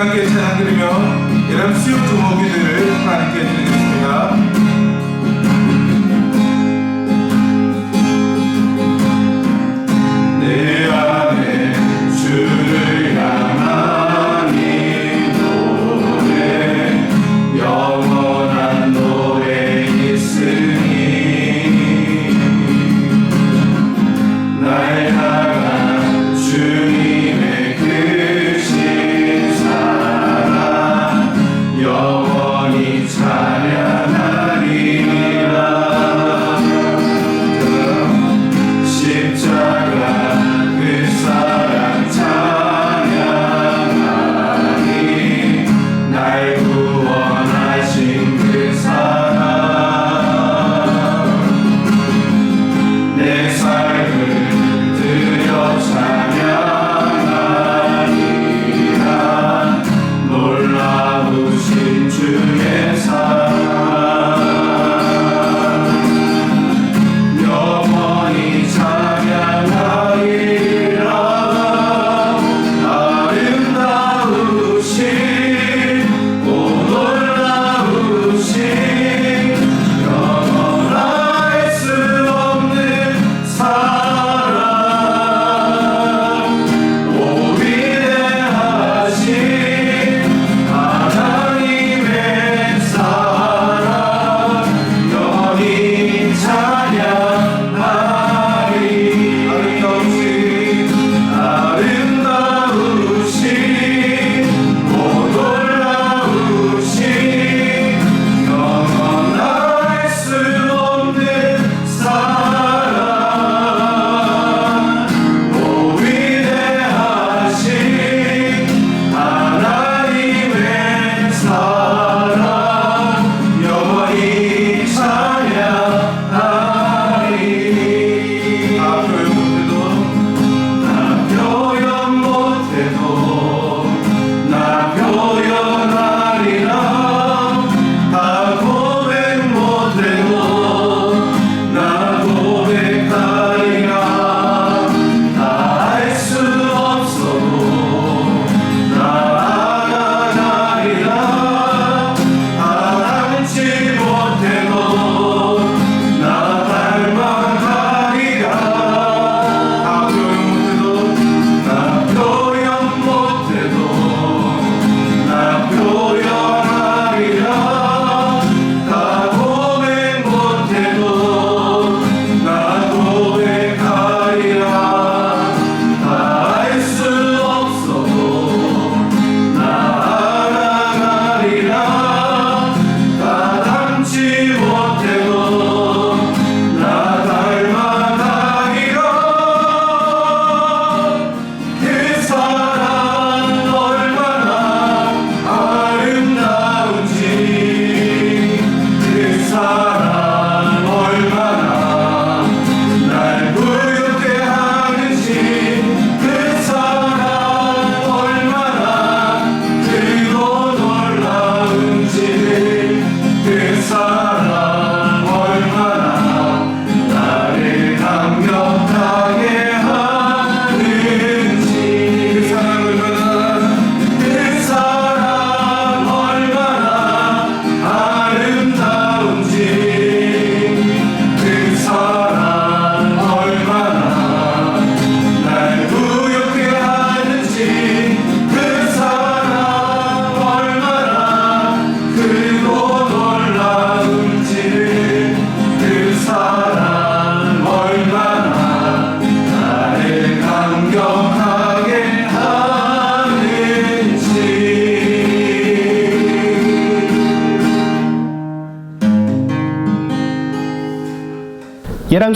함께 찬양 드리며 이런 수육 주목이 늘 하나님께 드립니다.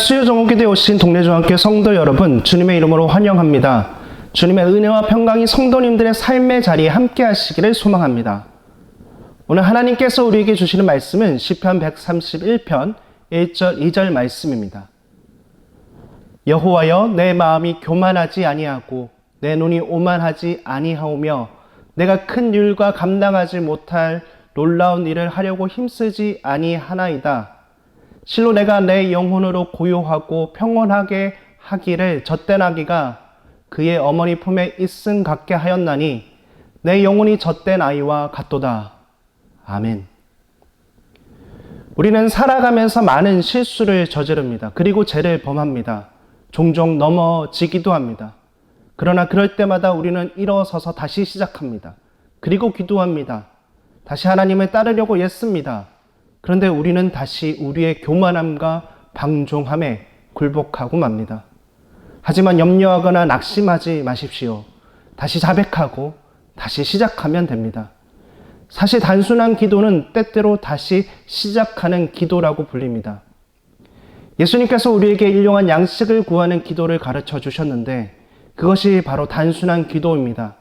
수요 정옥교대 오신 동네 중학교 성도 여러분, 주님의 이름으로 환영합니다. 주님의 은혜와 평강이 성도님들의 삶의 자리에 함께 하시기를 소망합니다. 오늘 하나님께서 우리에게 주시는 말씀은 시편 131편 1절 2절 말씀입니다. 여호와여 내 마음이 교만하지 아니하고 내 눈이 오만하지 아니하오며 내가 큰 일과 감당하지 못할 놀라운 일을 하려고 힘쓰지 아니하나이다. 실로 내가 내 영혼으로 고요하고 평온하게 하기를 젖된아기가 그의 어머니 품에 있음 같게 하였나니 내 영혼이 젖된 아이와 같도다. 아멘. 우리는 살아가면서 많은 실수를 저지릅니다. 그리고 죄를 범합니다. 종종 넘어지기도 합니다. 그러나 그럴 때마다 우리는 일어서서 다시 시작합니다. 그리고 기도합니다. 다시 하나님을 따르려고 애씁니다. 그런데 우리는 다시 우리의 교만함과 방종함에 굴복하고 맙니다. 하지만 염려하거나 낙심하지 마십시오. 다시 자백하고 다시 시작하면 됩니다. 사실 단순한 기도는 때때로 다시 시작하는 기도라고 불립니다. 예수님께서 우리에게 일용한 양식을 구하는 기도를 가르쳐 주셨는데 그것이 바로 단순한 기도입니다.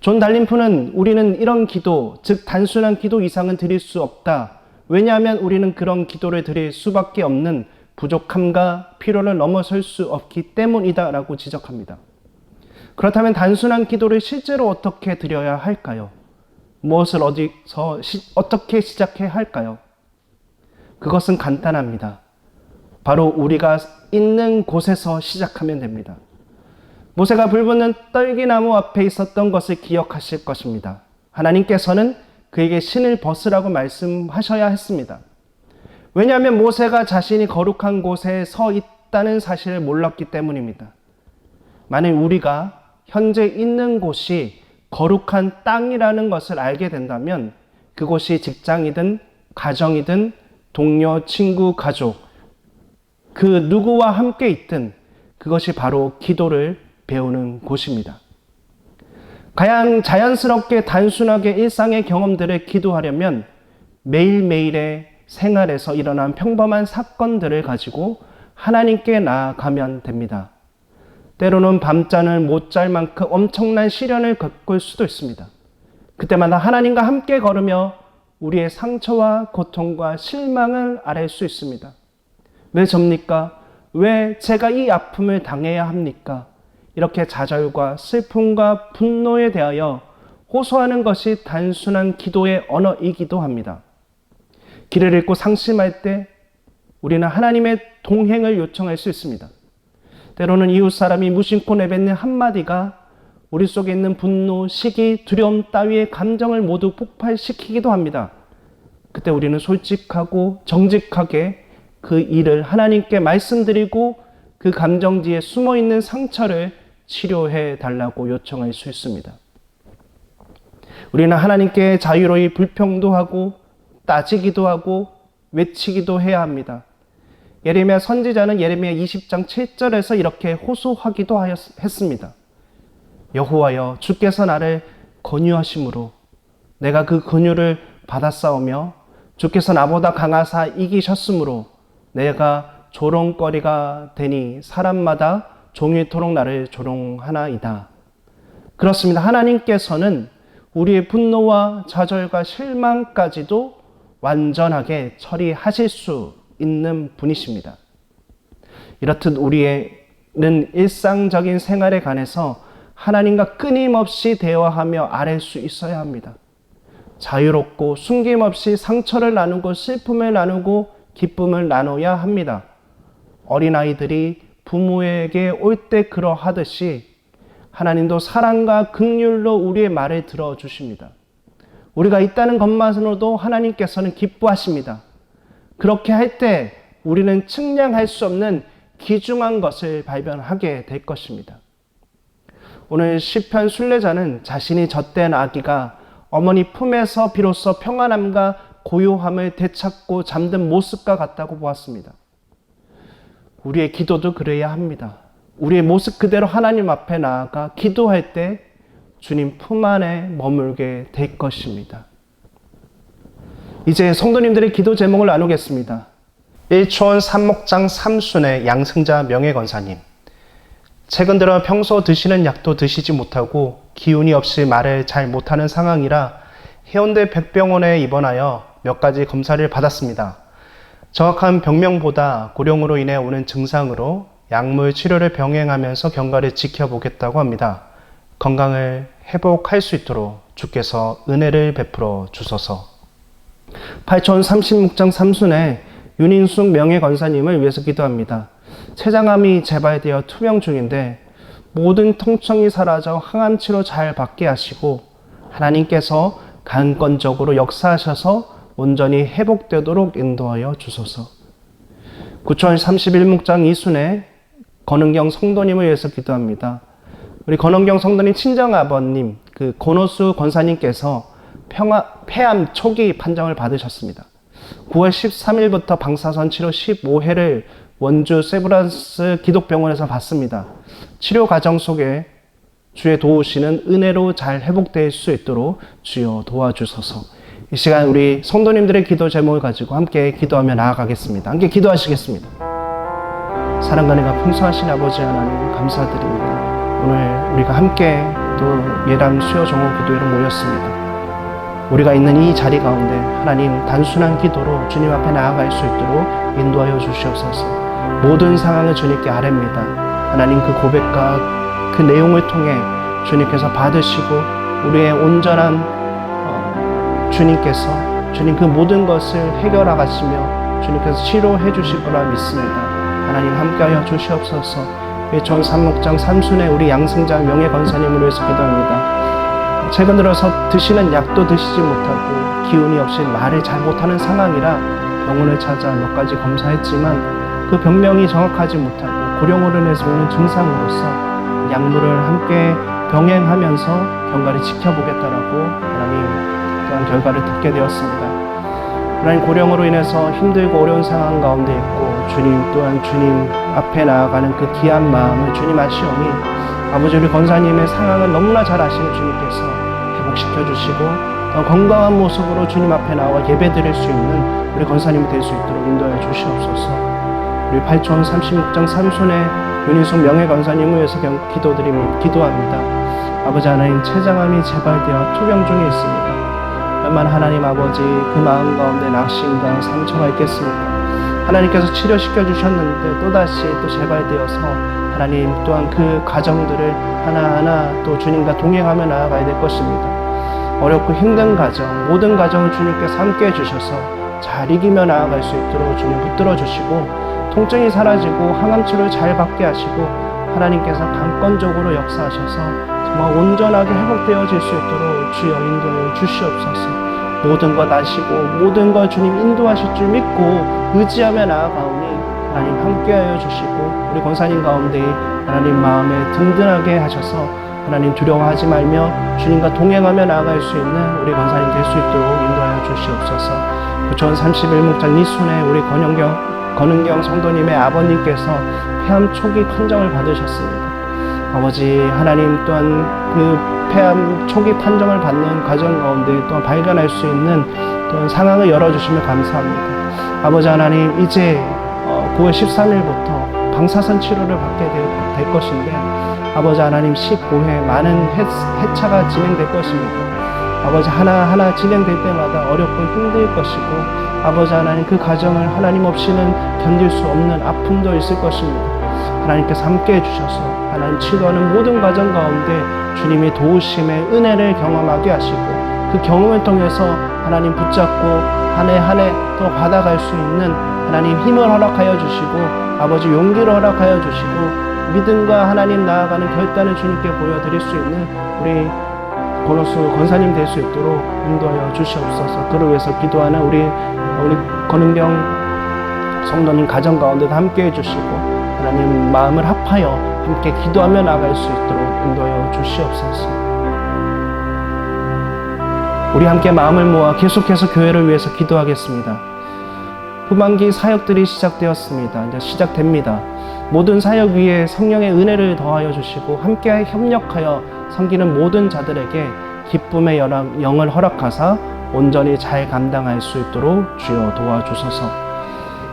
존 달림프는 우리는 이런 기도, 즉 단순한 기도 이상은 드릴 수 없다. 왜냐하면 우리는 그런 기도를 드릴 수밖에 없는 부족함과 필요를 넘어설 수 없기 때문이다라고 지적합니다. 그렇다면 단순한 기도를 실제로 어떻게 드려야 할까요? 무엇을 어디서 시, 어떻게 시작해야 할까요? 그것은 간단합니다. 바로 우리가 있는 곳에서 시작하면 됩니다. 모세가 불붙는 떨기나무 앞에 있었던 것을 기억하실 것입니다. 하나님께서는 그에게 신을 벗으라고 말씀하셔야 했습니다. 왜냐하면 모세가 자신이 거룩한 곳에 서 있다는 사실을 몰랐기 때문입니다. 만일 우리가 현재 있는 곳이 거룩한 땅이라는 것을 알게 된다면 그곳이 직장이든 가정이든 동료, 친구, 가족 그 누구와 함께 있든 그것이 바로 기도를 배우는 곳입니다. 가장 자연스럽게 단순하게 일상의 경험들을 기도하려면 매일매일의 생활에서 일어난 평범한 사건들을 가지고 하나님께 나아가면 됩니다. 때로는 밤잠을 못 잘 만큼 엄청난 시련을 겪을 수도 있습니다. 그때마다 하나님과 함께 걸으며 우리의 상처와 고통과 실망을 아랠 수 있습니다. 왜 접니까? 왜 제가 이 아픔을 당해야 합니까? 이렇게 좌절과 슬픔과 분노에 대하여 호소하는 것이 단순한 기도의 언어이기도 합니다. 길을 잃고 상심할 때 우리는 하나님의 동행을 요청할 수 있습니다. 때로는 이웃 사람이 무심코 내뱉는 한마디가 우리 속에 있는 분노, 시기, 두려움 따위의 감정을 모두 폭발시키기도 합니다. 그때 우리는 솔직하고 정직하게 그 일을 하나님께 말씀드리고 그 감정 뒤에 숨어 있는 상처를 치료해 달라고 요청할 수 있습니다. 우리는 하나님께 자유로이 불평도 하고 따지기도 하고 외치기도 해야 합니다. 예레미야 선지자는 예레미야 20장 7절에서 이렇게 호소하기도 했습니다. 여호와여 주께서 나를 권유하심으로 내가 그 권유를 받았사오며 주께서 나보다 강하사 이기셨으므로 내가 조롱거리가 되니 사람마다 종일토록 나를 조롱하나이다. 그렇습니다. 하나님께서는 우리의 분노와 좌절과 실망까지도 완전하게 처리하실 수 있는 분이십니다. 이렇듯 우리는 일상적인 생활에 관해서 하나님과 끊임없이 대화하며 아랠 수 있어야 합니다. 자유롭고 숨김없이 상처를 나누고 슬픔을 나누고 기쁨을 나눠야 합니다. 어린아이들이 부모에게 올 때 그러하듯이 하나님도 사랑과 극률로 우리의 말을 들어주십니다. 우리가 있다는 것만으로도 하나님께서는 기뻐하십니다. 그렇게 할 때 우리는 측량할 수 없는 귀중한 것을 발견하게 될 것입니다. 오늘 시편 순례자는 자신이 젖된 아기가 어머니 품에서 비로소 평안함과 고요함을 되찾고 잠든 모습과 같다고 보았습니다. 우리의 기도도 그래야 합니다. 우리의 모습 그대로 하나님 앞에 나아가 기도할 때 주님 품 안에 머물게 될 것입니다. 이제 성도님들의 기도 제목을 나누겠습니다. 1초원 삼목장 삼순의 양승자 명예건사님. 최근 들어 평소 드시는 약도 드시지 못하고 기운이 없이 말을 잘 못하는 상황이라 해운대 백병원에 입원하여 몇 가지 검사를 받았습니다. 정확한 병명보다 고령으로 인해 오는 증상으로 약물 치료를 병행하면서 경과를 지켜보겠다고 합니다. 건강을 회복할 수 있도록 주께서 은혜를 베풀어 주소서. 8천 30목장 3순에 윤인숙 명예건사님을 위해서 기도합니다. 췌장암이 재발되어 투병 중인데 모든 통증이 사라져 항암 치료 잘 받게 하시고 하나님께서 강권적으로 역사하셔서 온전히 회복되도록 인도하여 주소서. 구천 31목장 이순의 권은경 성도님을 위해서 기도합니다. 우리 권은경 성도님 친정 아버님 그 권호수 권사님께서 평화, 폐암 초기 판정을 받으셨습니다. 9월 13일부터 방사선 치료 15회를 원주 세브란스 기독병원에서 받습니다. 치료 과정 속에 주의 도우시는 은혜로 잘 회복될 수 있도록 주여 도와주소서. 이 시간 우리 성도님들의 기도 제목을 가지고 함께 기도하며 나아가겠습니다. 함께 기도하시겠습니다. 사랑과 내가 풍성하신 아버지 하나님 감사드립니다. 오늘 우리가 함께 또 예람 수요 정오 기도회로 모였습니다. 우리가 있는 이 자리 가운데 하나님 단순한 기도로 주님 앞에 나아갈 수 있도록 인도하여 주시옵소서. 모든 상황을 주님께 아뢰입니다. 하나님 그 고백과 그 내용을 통해 주님께서 받으시고 우리의 온전한 어, 주님께서 주님 그 모든 것을 해결하가시며 주님께서 치료해 주실 거라 믿습니다. 하나님 함께하여 주시옵소서. 예천 삼목장 삼순의 우리 양승장 명예 권사님을 위해서 기도합니다. 최근 들어서 드시는 약도 드시지 못하고 기운이 없이 말을 잘 못하는 상황이라 병원을 찾아 몇 가지 검사했지만 그 병명이 정확하지 못하고 인해서 오는 증상으로서 약물을 함께 병행하면서 경과를 지켜보겠다라고 하나님 또한 결과를 듣게 되었습니다. 하나님 고령으로 인해서 힘들고 어려운 상황 가운데 있고 주님 또한 주님 앞에 나아가는 그 귀한 마음을 주님 아시오니 아버지 우리 권사님의 상황을 너무나 잘 아시는 주님께서 회복시켜 주시고 더 건강한 모습으로 주님 앞에 나와 예배 드릴 수 있는 우리 권사님이 될 수 있도록 인도해 주시옵소서. 우리 8촌 36장 삼손의 윤희숙 명예 권사님을 위해서 경- 기도드리며 기도합니다. 아버지 하나님 췌장암이 재발되어 투병 중에 있습니다 얼마나 하나님 아버지 그 마음 가운데 낙심과 상처가 있겠습니까? 하나님께서 치료시켜 주셨는데 또다시 또 재발되어서 하나님 또한 그 가정들을 하나하나 또 주님과 동행하며 나아가야 될 것입니다. 어렵고 힘든 가정, 모든 가정을 주님께서 함께 해주셔서 잘 이기며 나아갈 수 있도록 주님 붙들어 주시고 통증이 사라지고 항암 치료를 잘 받게 하시고 하나님께서 강권적으로 역사하셔서 온전하게 회복되어질 수 있도록 주여 인도해 주시옵소서. 모든 것 아시고 모든 걸 주님 인도하실 줄 믿고 의지하며 나아가오니 하나님 함께하여 주시고 우리 권사님 가운데 하나님 마음에 든든하게 하셔서 하나님 두려워하지 말며 주님과 동행하며 나아갈 수 있는 우리 권사님 될 수 있도록 인도하여 주시옵소서. 구천 31목장 이순의 우리 권영경 권은경 성도님의 아버님께서 폐암 초기 판정을 받으셨습니다. 아버지 하나님 또한 그 폐암 초기 판정을 받는 과정 가운데 또한 발견할 수 있는 또한 상황을 열어주시면 감사합니다. 아버지 하나님 이제 어, 9월 13일부터 방사선 치료를 받게 될, 될 것인데 아버지 하나님 15회 많은 해, 해차가 진행될 것입니다. 아버지 하나하나 진행될 때마다 어렵고 힘들 것이고 아버지 하나님 그 과정을 하나님 없이는 견딜 수 없는 아픔도 있을 것입니다. 하나님께서 함께 해주셔서 하나님 치료하는 모든 과정 가운데 주님의 도우심의 은혜를 경험하게 하시고 그 경험을 통해서 하나님 붙잡고 한 해 한 해 또 받아갈 수 있는 하나님 힘을 허락하여 주시고 아버지 용기를 허락하여 주시고 믿음과 하나님 나아가는 결단을 주님께 보여드릴 수 있는 우리 고로스 권사님 될 수 있도록 인도하여 주시옵소서. 그를 위해서 기도하는 우리 우리 권은경 성도님 가정 가운데도 함께 해 주시고 하나님 마음을 합하여 함께 기도하며 나갈 수 있도록 인도하여 주시옵소서. 우리 함께 마음을 모아 계속해서 교회를 위해서 기도하겠습니다. 후반기 사역들이 시작되었습니다. 이제 시작됩니다. 모든 사역 위에 성령의 은혜를 더하여 주시고 함께 협력하여 섬기는 모든 자들에게 기쁨의 영을 허락하사 온전히 잘 감당할 수 있도록 주여 도와주소서.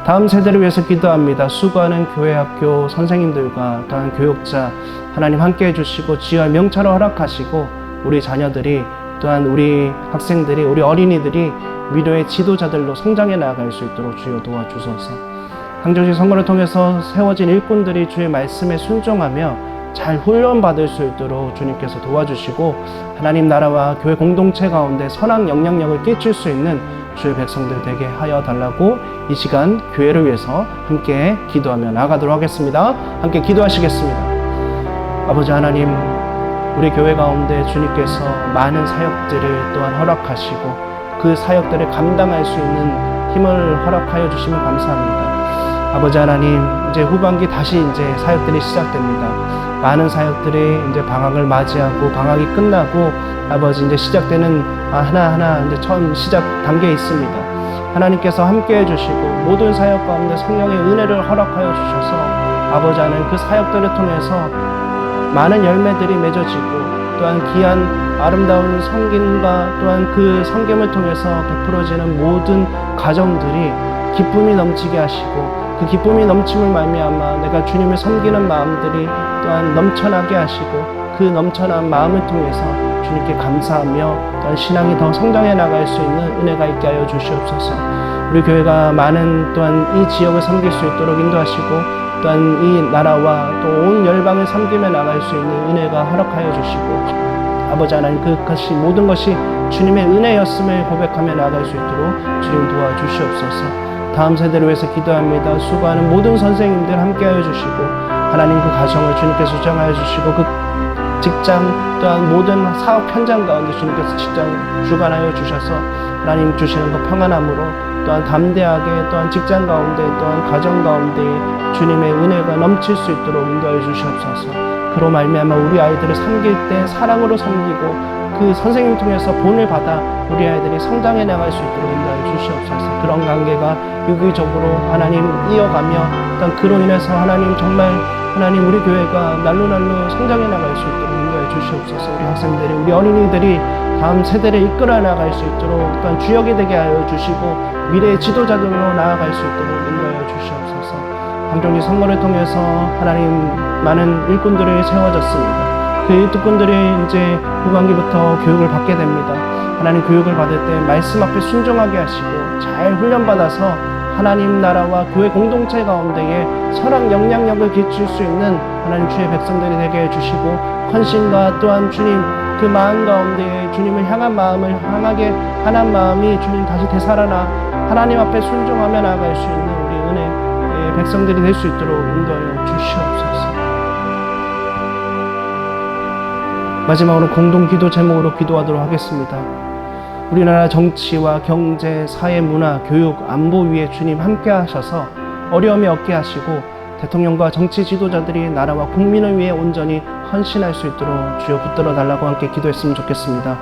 다음 세대를 위해서 기도합니다. 수고하는 교회 학교 선생님들과 또한 교육자 하나님 함께 해주시고 지혜와 명찰을 허락하시고 우리 자녀들이 또한 우리 학생들이 우리 어린이들이 미래의 지도자들로 성장해 나아갈 수 있도록 주여 도와주소서. 항저시 선거를 통해서 세워진 일꾼들이 주의 말씀에 순종하며 잘 훈련받을 수 있도록 주님께서 도와주시고 하나님 나라와 교회 공동체 가운데 선한 영향력을 끼칠 수 있는 주의 백성들 되게 하여 달라고 이 시간 교회를 위해서 함께 기도하며 나가도록 하겠습니다. 함께 기도하시겠습니다. 아버지 하나님 우리 교회 가운데 주님께서 많은 사역들을 또한 허락하시고 그 사역들을 감당할 수 있는 힘을 허락하여 주시면 감사합니다. 아버지 하나님, 이제 후반기 다시 이제 사역들이 시작됩니다. 많은 사역들이 이제 방학을 맞이하고 방학이 끝나고 아버지 이제 시작되는 아, 하나하나 이제 처음 시작 단계에 있습니다. 하나님께서 함께 해주시고 모든 사역 가운데 성령의 은혜를 허락하여 주셔서 아버지 하나님 그 사역들을 통해서 많은 열매들이 맺어지고 또한 귀한 아름다운 성김과 또한 그 성김을 통해서 베풀어지는 모든 가정들이 기쁨이 넘치게 하시고 그 기쁨이 넘침을 말미암아 내가 주님을 섬기는 마음들이 또한 넘쳐나게 하시고 그 넘쳐난 마음을 통해서 주님께 감사하며 또한 신앙이 더 성장해 나갈 수 있는 은혜가 있게 하여 주시옵소서. 우리 교회가 많은 또한 이 지역을 섬길 수 있도록 인도하시고 또한 이 나라와 또 온 열방을 섬기며 나갈 수 있는 은혜가 허락하여 주시고 아버지 하나님 그것이 모든 것이 주님의 은혜였음을 고백하며 나갈 수 있도록 주님 도와주시옵소서. 다음 세대를 위해서 기도합니다. 수고하는 모든 선생님들 함께하여 주시고 하나님 그 가정을 주님께서 정하여 주시고 그 직장 또한 모든 사업 현장 가운데 주님께서 직장 주관하여 주셔서 하나님 주시는 그 평안함으로 또한 담대하게 또한 직장 가운데 또한 가정 가운데 주님의 은혜가 넘칠 수 있도록 인도하여 주시옵소서. 그로 말미암아 우리 아이들을 섬길 때 사랑으로 섬기고 그 선생님 통해서 본을 받아 우리 아이들이 성장해 나갈 수 있도록 인도하여 주시옵소서. 그런 관계가 유기적으로 하나님 이어가며 또한 그로 인해서 하나님 정말 하나님 우리 교회가 날로 날로 성장해 나갈 수 있도록 인도해 주시옵소서. 우리 학생들이 우리 어린이들이 다음 세대를 이끌어 나갈 수 있도록 또한 주역이 되게 하여 주시고 미래의 지도자들로 나아갈 수 있도록 인도하여 주시옵소서. 함정리 선거를 통해서 하나님 많은 일꾼들이 세워졌습니다. 그 일꾼들이 이제 후반기부터 교육을 받게 됩니다. 하나님 교육을 받을 때 말씀 앞에 순종하게 하시고 잘 훈련받아서 하나님 나라와 교회 공동체 가운데에 선한 영향력을 끼칠 수 있는 하나님 주의 백성들이 되게 해주시고 헌신과 또한 주님 그 마음 가운데에 주님을 향한 마음을 향하게 하는 마음이 주님 다시 되살아나 하나님 앞에 순종하며 나아갈 수 있는 우리 은혜의 백성들이 될 수 있도록 인도하여 주시옵소서. 마지막으로 공동 기도 제목으로 기도하도록 하겠습니다. 우리나라 정치와 경제, 사회, 문화, 교육, 안보 위에 주님 함께 하셔서 어려움이 없게 하시고 대통령과 정치 지도자들이 나라와 국민을 위해 온전히 헌신할 수 있도록 주여 붙들어 달라고 함께 기도했으면 좋겠습니다.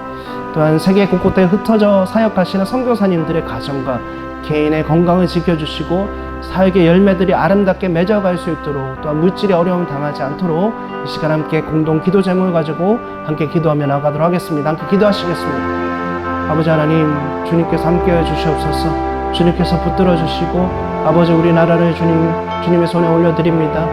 또한 세계 곳곳에 흩어져 사역하시는 선교사님들의 가정과 개인의 건강을 지켜주시고 사역의 열매들이 아름답게 맺어갈 수 있도록 또한 물질의 어려움 당하지 않도록 이 시간 함께 공동 기도 제목을 가지고 함께 기도하며 나가도록 하겠습니다. 함께 기도하시겠습니다. 아버지 하나님 주님께서 함께해 주시옵소서. 주님께서 붙들어 주시고 아버지 우리나라를 주님 주님의 손에 올려드립니다.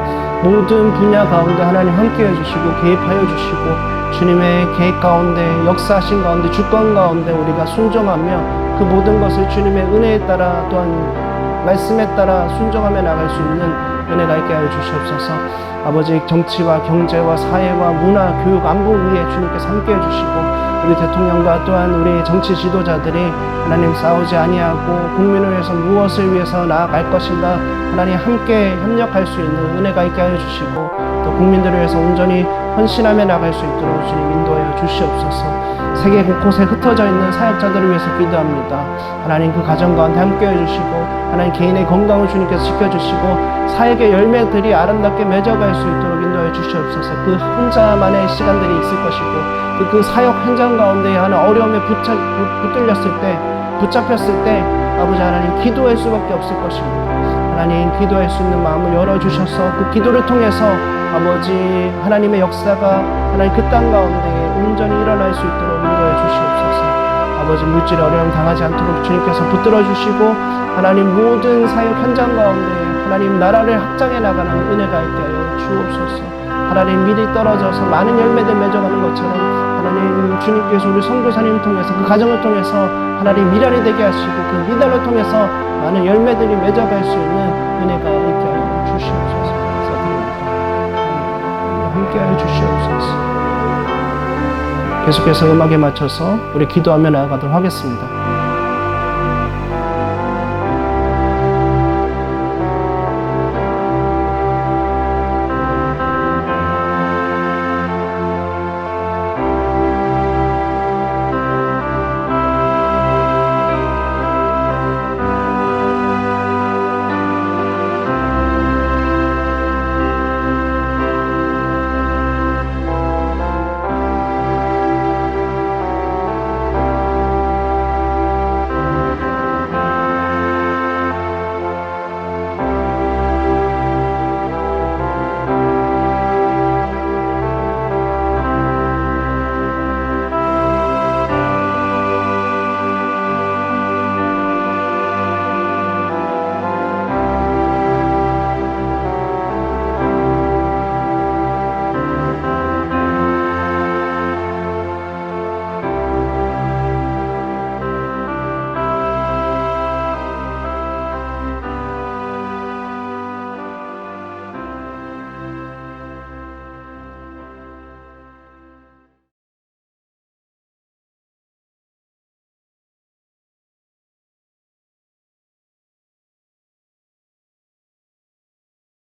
모든 분야 가운데 하나님 함께해 주시고 개입하여 주시고 주님의 계획 가운데 역사하신 가운데 주권 가운데 우리가 순종하며 그 모든 것을 주님의 은혜에 따라 또한 말씀에 따라 순종하며 나갈 수 있는 은혜가 있게 하여 주시옵소서. 아버지 정치와 경제와 사회와 문화 교육 안보 위에 주님께서 함께 해 주시고 우리 대통령과 또한 우리 정치 지도자들이 하나님 싸우지 아니하고 국민을 위해서 무엇을 위해서 나아갈 것인가 하나님 함께 협력할 수 있는 은혜가 있게 하여 주시고 또 국민들을 위해서 온전히 헌신하며 나갈 수 있도록 주님 인도하여 주시옵소서 세계 곳곳에 흩어져 있는 사역자들을 위해서 기도합니다. 하나님 그 가정 가운데 함께 해주시고 하나님 개인의 건강을 주님께서 지켜주시고 사역의 열매들이 아름답게 맺어갈 수 있도록 인도해 주시옵소서. 그 혼자만의 시간들이 있을 것이고 그, 그 사역 현장 가운데 하는 어려움에 붙잡, 붙, 붙들렸을 때 붙잡혔을 때 아버지 하나님 기도할 수밖에 없을 것입니다. 하나님 기도할 수 있는 마음을 열어주셔서 그 기도를 통해서 아버지 하나님의 역사가 하나님 그 땅 가운데 온전히 일어날 수 있도록 인도해 주시옵소서. 아버지 물질의 어려움 당하지 않도록 주님께서 붙들어 주시고 하나님 모든 사역 현장 가운데 하나님 나라를 확장해 나가는 은혜가 있게 하여 주옵소서. 하나님 미리 떨어져서 많은 열매들 맺어가는 것처럼 하나님 주님께서 우리 선교사님 통해서 그 가정을 통해서 하나님 미랄이 되게 하시고 그 미달을 통해서 많은 열매들이 맺어갈 수 있는 은혜가 있게 하여 주시옵소서. 감사드립니다 하나님, 함께 하여 주시옵소서 계속해서 음악에 맞춰서 우리 기도하며 나아가도록 하겠습니다.